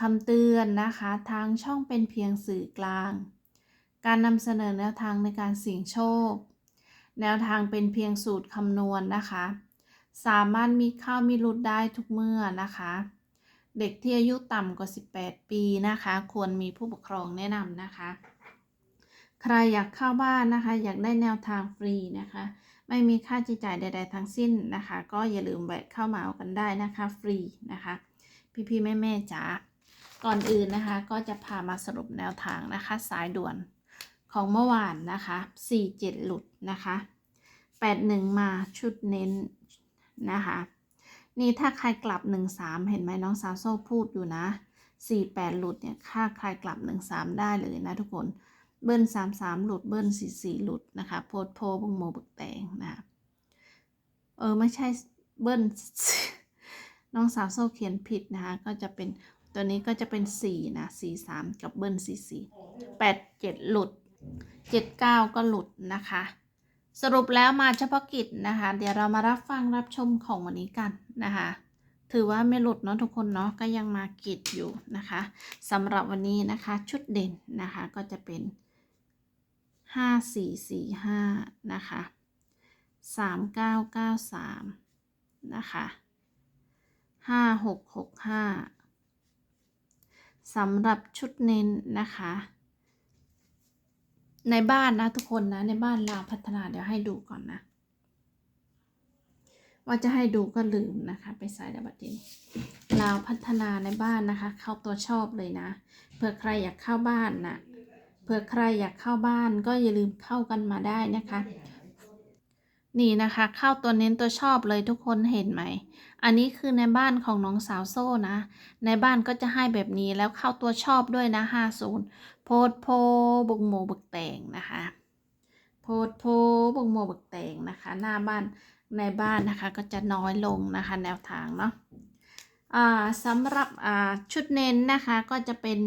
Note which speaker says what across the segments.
Speaker 1: คำเตือนนะคะ ทางช่องเป็นเพียงสื่อกลาง การนำเสนอแนวทางในการเสี่ยงโชค แนวทางเป็นเพียงสูตรคำนวณนะคะ สามารถมีเข้ามีหลุดได้ทุกเมื่อนะคะ เด็กที่อายุต่ำกว่า 18 ปีนะคะ ควรมีผู้ปกครองแนะนำนะคะ ใครอยากเข้าบ้านนะคะ อยากได้แนวทางฟรีนะคะ ไม่มีค่าใช้จ่ายใด ๆ ทั้งสิ้นนะคะ ก็อย่าลืมแวะเข้ามาเอากันได้นะคะ ฟรีนะคะ พี่ๆแม่ๆจ๋า ก่อนอื่นนะคะก็จะพามาสรุปแนวทางนะคะ สายด่วนของเมื่อวานนะคะ47 หลุดนะคะ81 มาชุดเน้นนะคะ นี่ถ้าใครกลับ 13 เห็นไหมน้องสาวโซ่พูดอยู่นะ 48 หลุดเนี่ยค่าใครกลับ 13 ได้เลยนะทุกคนเบิ้ล33 หลุดเบิ้ล44 หลุดนะคะโพดโพบุงโมบึกแตงนะคะเออไม่ใช่เบิ้ลน้องสาวโซ่เขียนผิดนะคะก็จะเป็น ตัวนี้ก็จะเป็น 4 นะ43 กับเบิ้ล44 8 7 หลุด 79 ก็หลุดนะคะ สรุปแล้วมาเฉพาะกิจนะคะ เดี๋ยวเรามารับฟังรับชมของวันนี้กันนะคะ ถือว่าไม่หลุดเนาะทุกคนเนาะก็ยังมากิจอยู่นะคะสำหรับวันนี้นะคะชุดเด่นนะคะก็จะเป็นห้าสี่สี่ห้านะคะสามเก้าเก้าสามนะคะห้าหกหกห้า สำหรับชุดเน้นนะคะ ในบ้านนะทุกคนนะในบ้านลาวพัฒนาเดี๋ยวให้ดูก่อนนะ ว่าจะให้ดูก็ลืมนะคะ ไปใส่ดับบัตรนี้ลาวพัฒนาในบ้านนะคะ เข้าตัวชอบเลยนะเผื่อใครอยากเข้าบ้านนะเผื่อใครอยากเข้าบ้านก็อย่าลืมเข้ากันมาได้นะคะ นี่นะคะเข้าตัวเน้นตัวชอบเลยทุกคนเห็นไหม อันนี้คือในบ้านของน้องสาวโซ่นะ ในบ้านก็จะให้แบบนี้แล้วเข้าตัวชอบด้วยนะ50โพดโพบุกโมบึกแตงนะคะโพดโพบุกโมบึกแตงนะคะ หน้าบ้านในบ้านนะคะก็จะน้อยลงนะคะแนวทางเนาะสำหรับชุดเน้นนะคะก็จะเป็น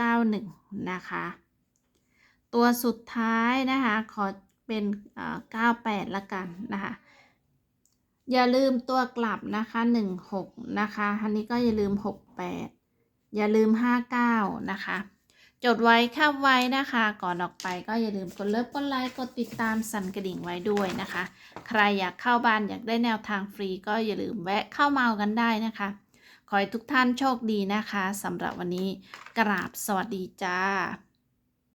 Speaker 1: 1991 นะคะ ตัวสุดท้ายนะคะขอ เป็น 98 ละกันนะคะ อย่าลืมตัวกลับนะคะ 16 นะคะอันนี้ก็อย่าลืม 68 อย่าลืม 59 นะคะ จดไว้ข้าไว้นะคะ ก่อนออกไปก็อย่าลืมกดเลิฟกดไลค์กดติดตามสั่นกระดิ่งไว้ด้วยนะคะ ใครอยากเข้าบ้านอยากได้แนวทางฟรีก็อย่าลืมแวะเข้ามาเอากันได้นะคะ ขอให้ทุกท่านโชคดีนะคะสำหรับวันนี้กราบสวัสดีจ้า